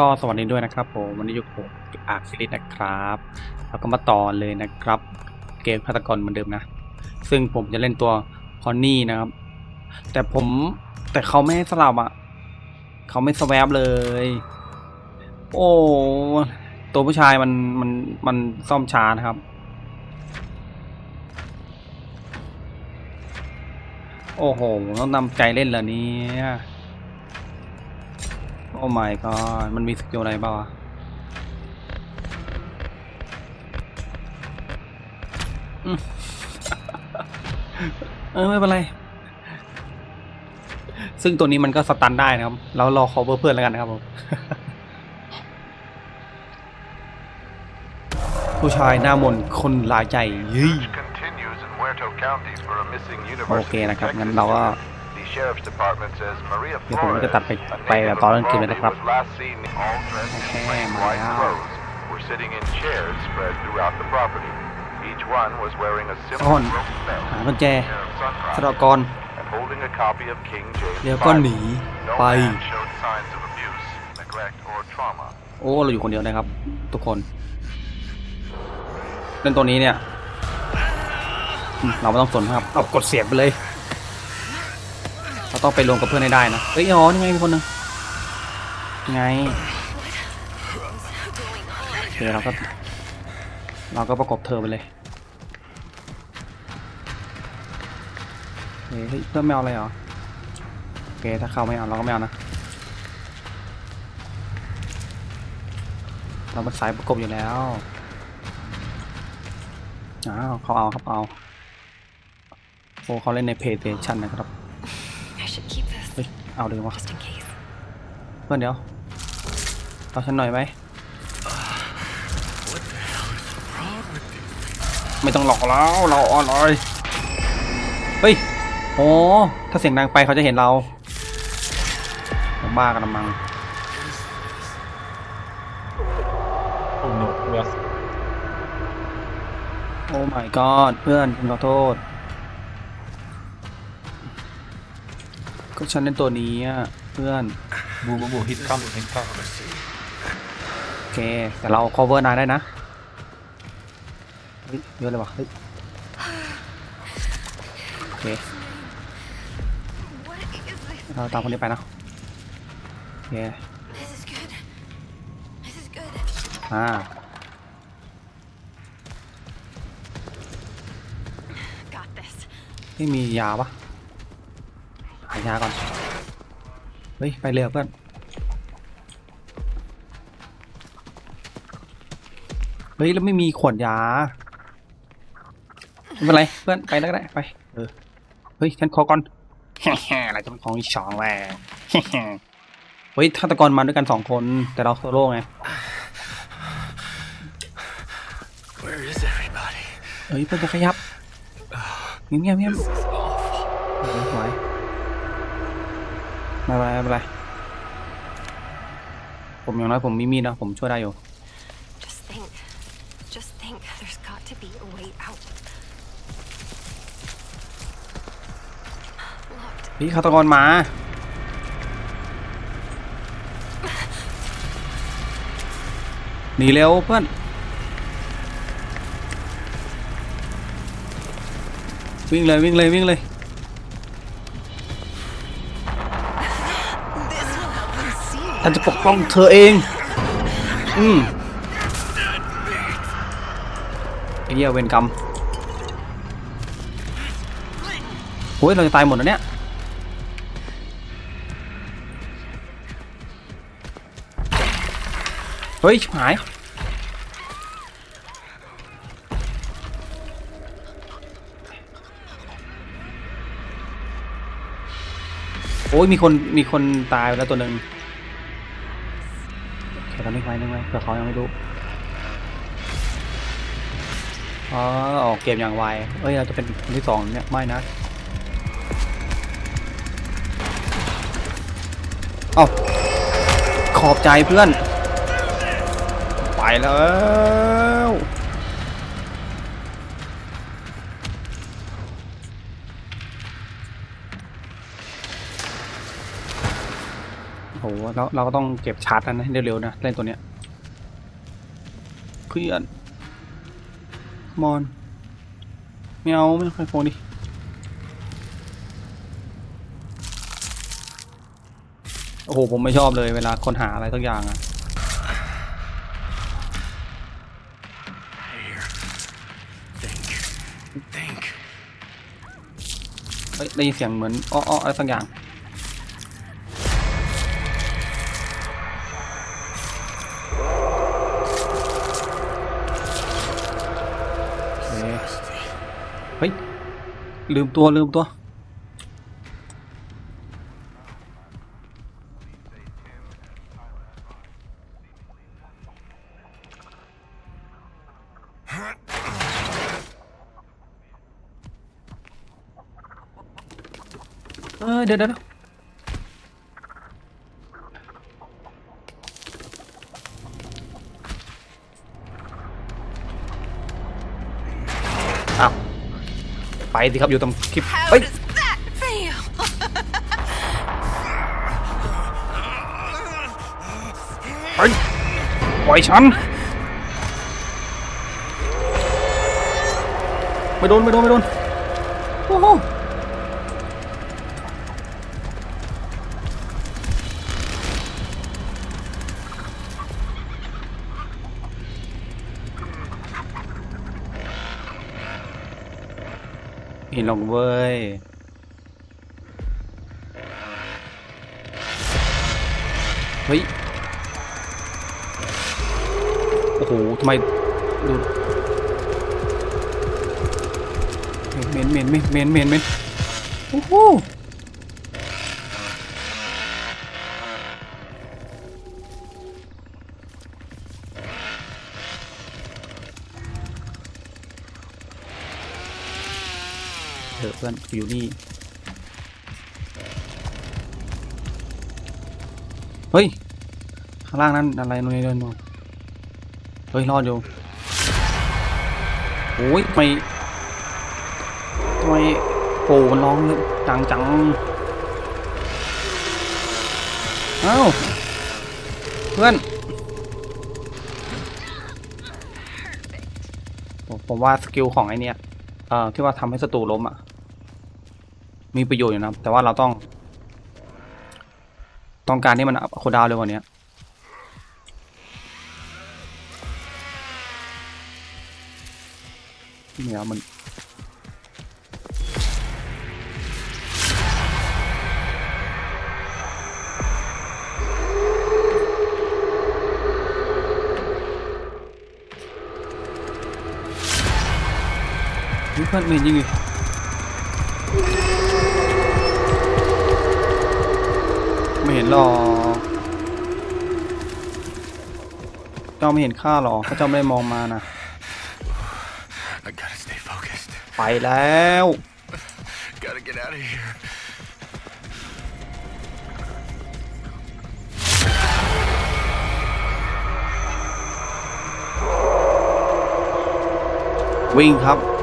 ก็สวัสดีด้วยนะครับผมวันนี้อยู่ผมอาร์คซิลิสนะครับเราก็มาต่อเลยนะครับ เกมฆาตกรเหมือนเดิมนะ ซึ่งผมจะเล่นตัวพอนนี่นะครับ แต่ผมแต่เขาไม่ให้สลับอะเขาไม่สวบเลย โอ้ตัวผู้ชายมันมันมันซ่อมช้านะครับ โอ้โหต้องนำใจเล่นเหรอเนี่ย อ้ my god มันมีสกิลอะไรบ้างวะอืมเออไม่เป็นไร ซึ่งตัวนี้มันก็สตันได้นะครับ เรารอ cover เพื่อนแล้วกันนะครับผมผู้ชายหน้ามนต์คนหลายใจยี่ Search continues in Muerto County for a missing โอเค university นะครับ งั้น detective เราก็ The sheriff's department says Maria เดี๋ยวผมก็จะ Flores, ตัดไป a ไป native ตอน of เล่นเกมเลย Uvalde, นะครับ was last seen all dressed in โอเค plain มา white แล้ว clothes, were sitting in chairs spread throughout the property. Each one was wearing a ซ่อ simple น rope หา belt, กุญแจ Sheriff ฆา Sunrise, ตกร and holding a copy of King James เดี๋ยวก็หนี Bible. No ไป man showed signs of abuse, neglect, or trauma. โอ้เราอยู่คนเดียวนะครับ ทุกคนเล่นตัวนี้เนี่ยอืมเราไม่ต้องสนครับเอากดเสียบไปเลยเรา ต้องไปรวมกับเพื่อนให้ได้นะเอ้ยอ๋อนี่ไงมีคนหนึงยังไงโอเคเราก็เราก็ประกบเธอไปเลยเฮ้ยเพื่อนไม่เอาอะไรเหรอโอเคถ้าเขาไม่เอาเราก็ไม่เอานะเราเป็นสายประกบอยู่แล้วอ้าวเขาเอาครับเอาโอ้เขาเล่นใน PlayStation นะครับ เฮ้ยเอาเลยวะ just in case. เพื่อนเดี๋ยวเอาฉันหน่อยไหมไม่ต้องหลอกแล้วเราอ่อนเลยเฮ้ยโอ้ถ้าเสียงดังไปเขาจะเห็นเราบ้ากันละมัง Oh no, yes. โอ้ my god เพื่อนคุณขอโทษ ก็ฉันเล่นตัวนี้อะเพื่อน Boo boo boo, he's coming, he's coming. โอเค แต่เรา cover นายได้นะเฮ้ยเยอะเลยว่ะเฮ้ยโอเค What is this? เราตามคนนี้ไปนะโอเค This is good. This is good. อ่า Got this. ไม่มียาปะ หายาก่อน เฮ้ย ไปเรือเพื่อนเฮ้ย แล้วไม่มีขวดยา ไม่เป็นไร เพื่อน ไปแล้วก็ได้ ไป เออ เฮ้ย ฉันขอก่อนอะไรต้องของอีกสองแหละเฮ้ยฆาตกรมาด้วยกันสองคน แต่เราโซโล่ไง Where is everybody? เฮ้ยเพื่อนจะขยับเงียบเงียบเงียบเออไหว ไม่เป็นไรไม่เป็นไรผมอย่างน้อยผมมีมีดนะผมช่วยได้อยู่ Just think. Just think. There's got to be a way out. Locked. พี่ฆาตกรมา หนีเร็วเพื่อน วิ่งเลยวิ่งเลยวิ่งเลย ท่านจะปกป้องเธอเอง อืมไอเหี้ยเวรกรรมโอ้ยเราจะตายหมดแล้วเนี่ยเฮ้ยชิบหายโอ้ยมีคนมีคนตายไปแล้วตัวหนึ่ง นึกไว้นึกไว้เผื่อเขายังไม่รู้อ๋อออกเกมอย่างไวเอ้ยเราจะเป็นคนที่สองเนี่ยไม่นะเอาขอบใจเพื่อน ไปแล้ว โอ้โหแล้วเราก็ต้องเก็บชาร์จนั้นให้เร็วๆนะเล่นตัวเนี้ยเพื่อนมอนไม่เอาไม่เอาไอโฟนดิโอ้โหผมไม่ชอบเลยเวลาคนหาอะไรสักอย่างอะ Here. Think. Think. เฮ้ยได้ยินเสียงเหมือนอ้อๆอะไรสักอย่าง ลืมตัวลืมตัว เออเดี๋ยวเดี๋ยว สิครับอยู่ตรงคลิป How เฮ้ย does that feel? เฮ้ยปล่อยฉันไม่โดนไม่โดนไม่โดนโอ้โห เห็นหรอกเว้ยเฮ้ยโอ้โหทำไมดูเมนเมนเมนเมนเมนเมนโอ้โห อะเพื่อนกูอยู่นี่ เฮ้ย ข้างล่างนั้นอะไรนู่นนี่นั่นนู่นเฮ้ย รอดอยู่โอ้ยทำไมทำไมโปมันร้องจังจังเอ้าเพื่อนผมผมว่าสกิลของไอเนี้ยเอ่อที่ว่าทำให้ศัตรูล้มอะ มีประโยชน์อยู่นะครับ แต่ว่าเราต้อง ต้องการที่มันโคดาวเร็วกว่านี้เนี่ยมันเฮ้ยเพื่อนไม่เห็นยิงดิไห็นหรอกเจ้าไม่เห็นข้าหรอกถ้าเจ้าไม่ได้มองมานะ I gotta stay focused. ไปแล้ว Gotta get out of here. วิ่งครับ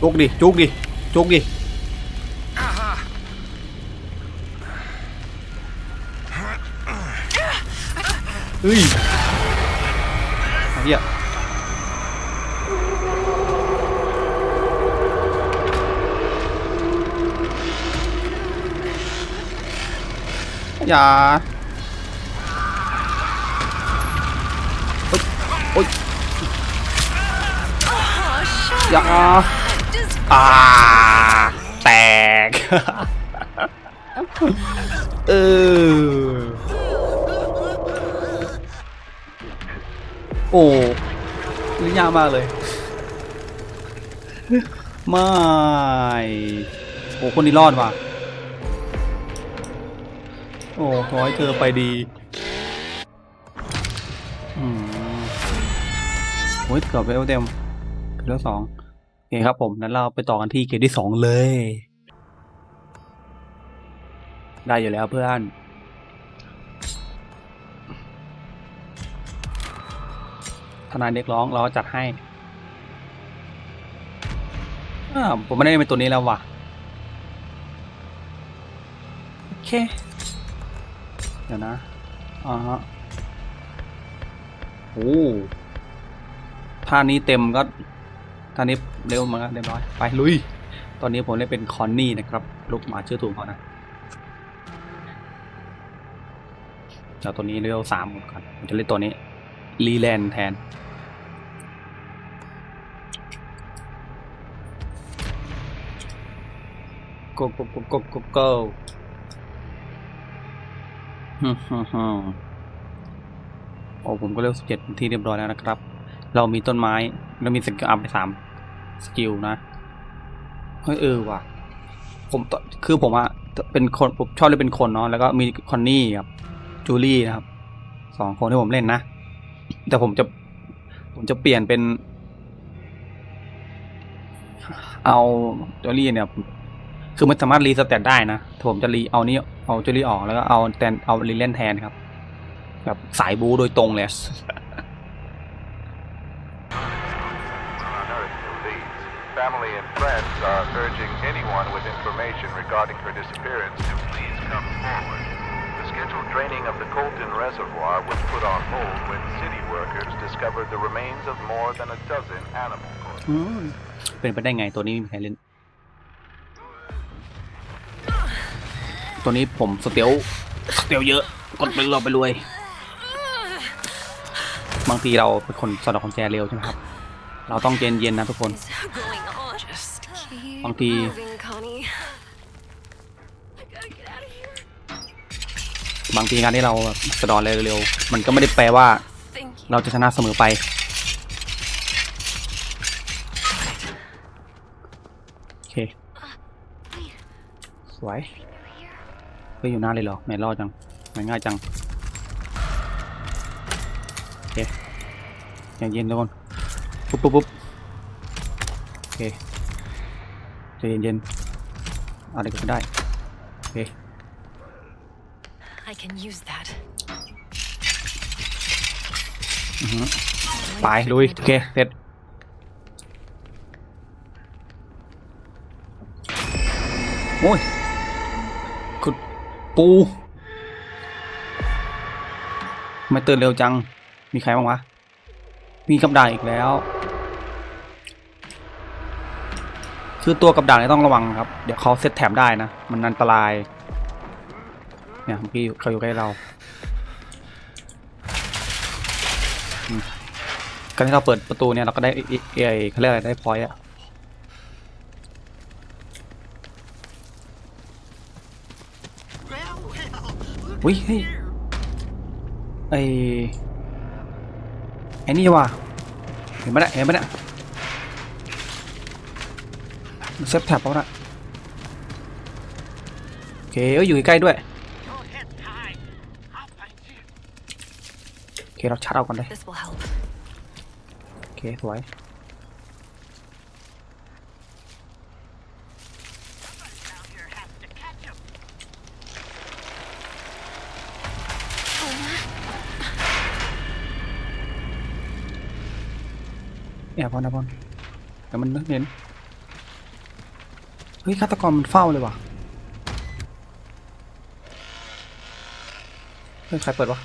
จุกดิจุกดิจุกดิเฮ้ยไอ่าแตก เออ โอ้ลิ้นยากมากเลย ไม่ โอ้ คนนี้รอดว่ะ โอ้ขอให้เธอไปดี อืมโอ้ยเกือบไปเต็มเกือบสอง เคครับผมนั้นเราไปต่อกันที่เกมที่สองเลย ได้อยู่แล้วเพื่อนทนายเด็กร้องเราก็จัดให้อ่าผมไม่ได้เป็นตัวนี้แล้วว่ะ โอเค เดี๋ยวนะอ่าฮะโอ้ท่านี้เต็มก็ ท่านี้เร็วมาเรียบร้อยไปลุย ตอนนี้ผมเล่นเป็นคอนนี่นะครับ ลูกหมาชื่อถูกเขานะเดี๋ยวตัวนี้เร็วสามก่อนผมจะเล่นตัวนี้รีแลนแทน go go go go go go ฮึ่มฮึ่มฮึ่มโอ้ผมก็เร็วสิบเจ็ดที่เรียบร้อยแล้วนะครับ เรามีต้นไม้ เรามีสกิลอัพไปสาม สกิลนะเฮ้ยเออว่ะ ผมตคือผมอะเป็นคนผมชอบเล่นเป็นคนเนาะแล้วก็มีคอนนี่กับจูลี่นะครับสองคนที่ผมเล่นนะ แต่ผมจะผมจะเปลี่ยนเป็น เอาจูลี่เนี่ยคือมันสามารถรีสเตตได้นะถ้าผมจะรีเอานี้เอาจูลี่ออกแล้วก็เอาแทนเอารีเล่นแทนครับแบบสายบูโดยตรงเลย friends are urging anyone with information regarding her disappearance to please come forward. The scheduled draining of the Colton Reservoir was put on hold when city workers discovered the remains of more than a dozen animal corpses. เป็นไปได้ไงตัวนี้ไม่มีใครเล่น ตัวนี้ผมสเตียวสเตียวเยอะ กดไปเราไปรวย บางทีเราเป็นคนสอดคอนแจเร็วใช่ไหมครับ เราต้องเย็นๆนะทุกคน keep Bang thì- moving, Connie. I gotta get out of here. บางทีการที่เราแบบสะดอนเร็วๆ มันก็ไม่ได้แปลว่า เราจะชนะเสมอไป โอเค สวยเฮ้ยอยู่หน้าเลยเหรอไม่รอดจังไม่ง่ายจัง โอเคใจเย็นทุกคนปุ๊บปุ๊บปุ๊บโอเค ใจเย็นๆอะไรก็ได้โอเค I can use that. อือฮึไปลุย โอเค เสร็จ โอ้ยคุณปูทำไม่ตื่นเร็วจัง มีใครบ้างวะ มีกับดักอีกแล้ว คือตัวกับดักเนี่ยต้องระวังครับ เดี๋ยวเขาเซตแถบได้นะ มันอันตราย เนี่ยเมื่อกี้เขาอยู่ใกล้เรา การที่เราเปิดประตูเนี่ยเราก็ได้เอไอเขาเรียกอะไรได้พอยต์อะวิเฮ้ยไอไอ้นี่ว่ะเห็นไหมเนี่ยเห็นไหมเนี่ย มันเซฟแท็บแล้วนะโอเคเอ้ยอยู่ใกล้ๆด้วยโอเคเราชาร์จเอาก่อนเลย This will help. โอเคสวยแอบพอนนะพอนแต่มันนึกเห็น เฮ้ยฆาตกรมันเฝ้าเลยว่ะเฮ้ยใครเปิดวะ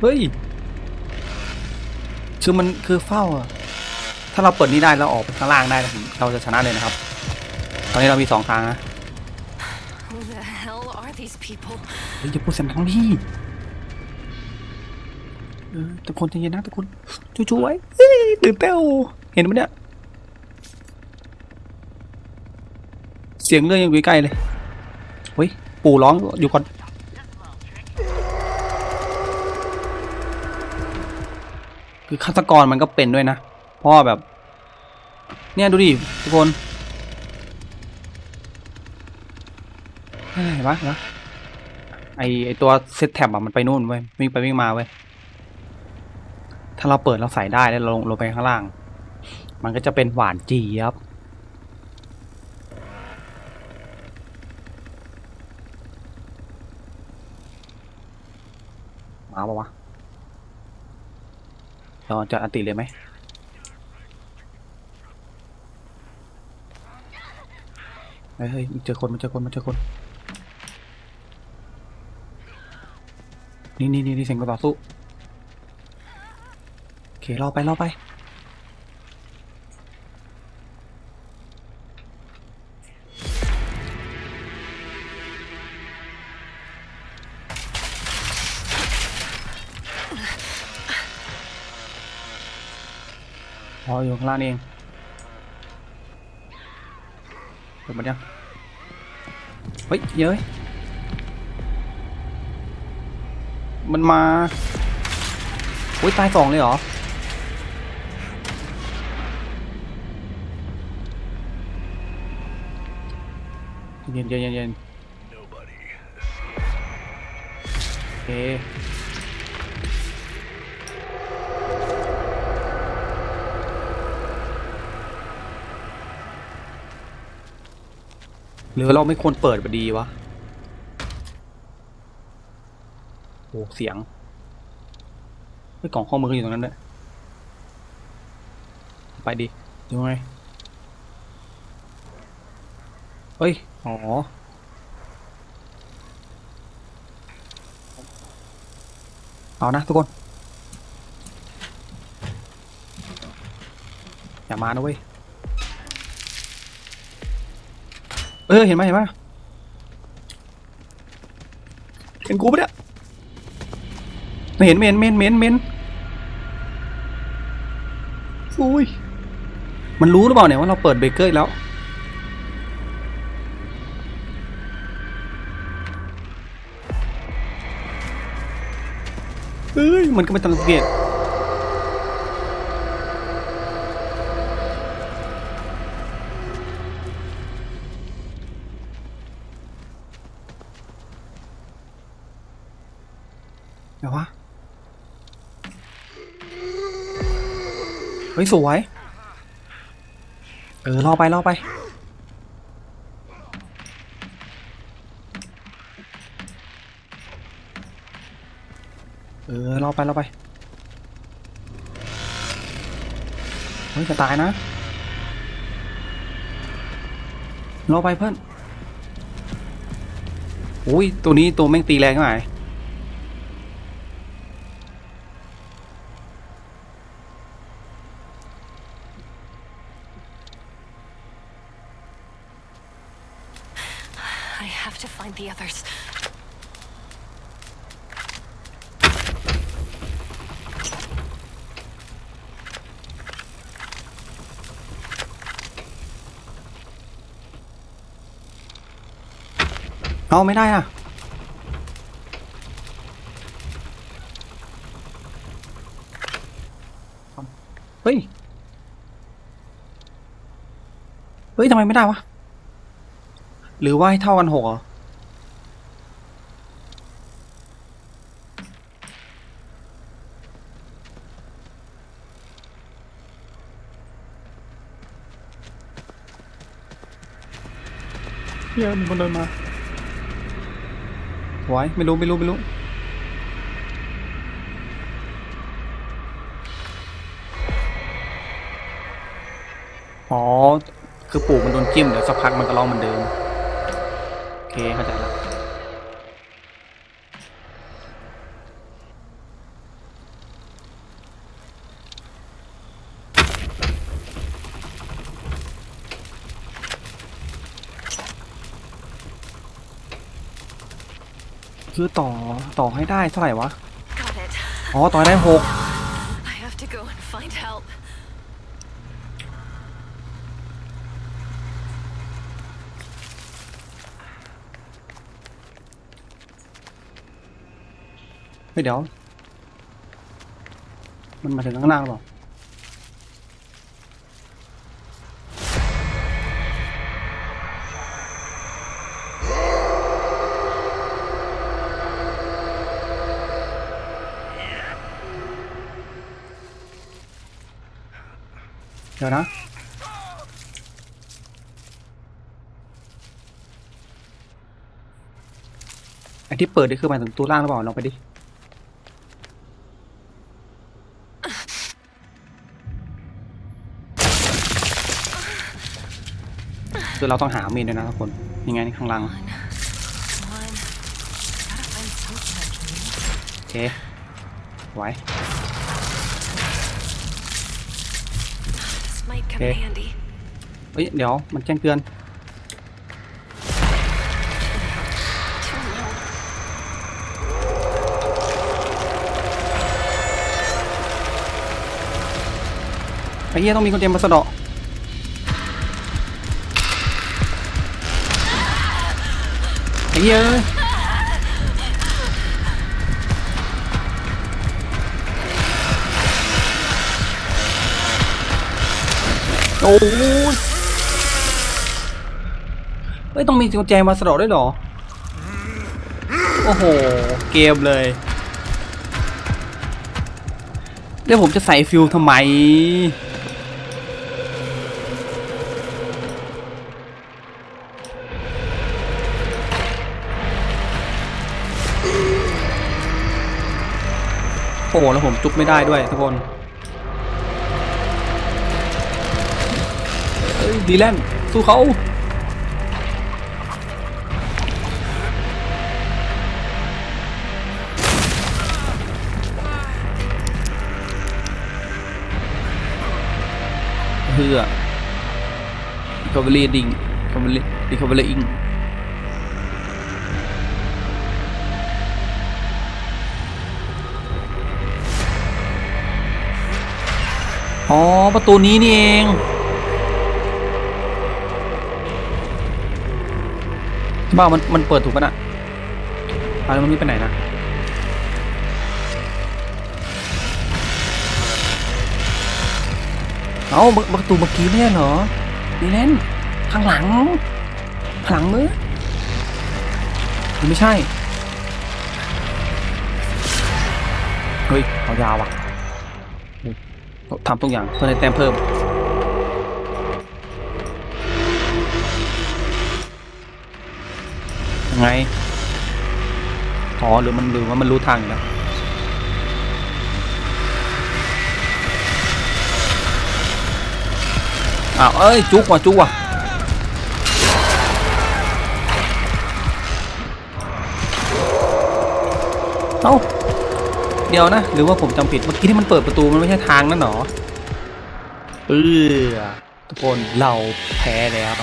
เฮ้ย คือมันคือเฝ้าอะถ้าเราเปิดนี้ได้แล้วออกไปข้างล่างได้นะผมเราจะชนะเลยนะครับ ตอนนี้เรามีสองทางนะ Who the hell are these people? เฮ้ยอย่าพูดเสียงดังดิเออทุกคนใจเย็นนะทุกคนจู่ๆไว้เฮ้ยตื่นเต้นเห็นไหมเนี่ย สียงเรื่องยังอยู่ใกล้เลยเฮ้ยปู่ร้องอยู่ก่อนคือฆาตกรมันก็เป็นด้วยนะเพราะแบบ เนี่ยดูดิทุกคนเห็นปะเห็นะไอไอตัวเซตแท็บอะมันไปนู่นเว้ยวิ่งไปวิ่งมาเว้ยถ้าเราเปิดเราใส่ได้แล้วเราลงลงไปข้างล่าง มันก็จะเป็นหวานจี๊ยบ ปะวะเราจะอันติเลยไหมเฮ้ยเจอคนมันเจอคนมันเจอคน นี่นี่นี่เสียงกระต่อสู้โอเครอไปรอไป ข้างล่างนี่เองเปิดมายังเฮ้ยเย้ยมันมาโอ้ยตายสองเลยเหรอเย็นเย็นเย็นเย็นโอเค รือเราไม่ควรเปิดบดีวะโอ้เสียงไอ้ยกล่องข้อมือก็อยู่ตรงนั้นด้วยไปดิดูไงเอ้ย อ๋อ เอานะทุกคน อย่ามานะเว้ย เออเห็นไหมเห็นไหมเห็นกูปะเนี่ยเห็นไม่เห็นไม่เห็นไม่เห็นไม่เห็นอุ้ยมันรู้หรือเปล่าเนี่ยว่าเราเปิดเบรกเกอร์อีกแล้วเอ้ย มันก็ไม่ทันสังเกตเดี๋ยววะ เฮ้ยสวย เออรอไปรอไปเออรอไปรอไป เฮ้ยจะตายนะรอไปเพื่อน อุ้ยตัวนี้ตัวแม่งตีแรงขนาไหน I have to find the others. เอาไม่ได้อะเฮ้ย เฮ้ย ทำไมไม่ได้วะ หรือว่าให้เท่ากันหกเหรอ เฮียมีคนเดินมาไว้ไม่รู้ไม่รู้ไม่รู้อ๋อ คือปู่มันโดนจิ้มเดี๋ยวสักพักมันก็ร้องเหมือนเดิม โอเคเข้าใจแล้ว คือต่อต่อให้ได้เท่าไหร่วะ Got it. อ๋อ ต่อได้หก I have to go and find help. เฮ้ยเดี๋ยว มันมาถึงข้างล่างหรือ ที่เปิดนี่คือหมายถึงตู้ล่างหรือเปล่าลองไปดิ คือเราต้องหามีดด้วยนะทุกคนยังไงนี่ข้างล่าง โอเค ไว้ This might come Okay. in handy. เฮ้ย เดี๋ยวมันแจ้งเตือน เหี้ยต้องมีคนเตรียมมาสะเดาะไอ้เหี้ยโอ้ยเฮ้ยต้องมีกุญแจมาสะเดาะด้วยเหรอ โอ้โห เกมเลยแล้วผมจะใส่ฟิลทำไม โอ้แล้วผมจุกไม่ได้ด้วยทุกคนดีแลนสู้เขาเพื่อ recovery ding recovery recovery ing อ๋อ อ๋อ ประตูนี้นี่เอง บ้ามันมันเปิดถูกปะนะอาแล้วมันมีไปไหนนะเอาประตูเมื่อกี้ไม่ใช่เหรอนี่เล่นข้างหลังข้างหลังมือหรือไม่ใช่ เฮ้ยเอายาวว่ะ ทำทุกอย่างเพื่อให้แต้มเพิ่ม ยังไง อ๋อ หรือมันหรือว่ามันรู้ทางอยู่แล้วอ้าวเอ้ย จุกว่ะจุกว่ะเอ้า เดียวนะ หรือว่าผมจำผิดเมื่อกี้ที่มันเปิดประตูมันไม่ใช่ทางนั่นหรอเออทุกคนเราแพ้แล้ว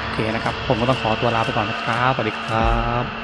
โอเคนะครับ ผมก็ต้องขอตัวลาไปก่อนนะครับสวัสดีครับ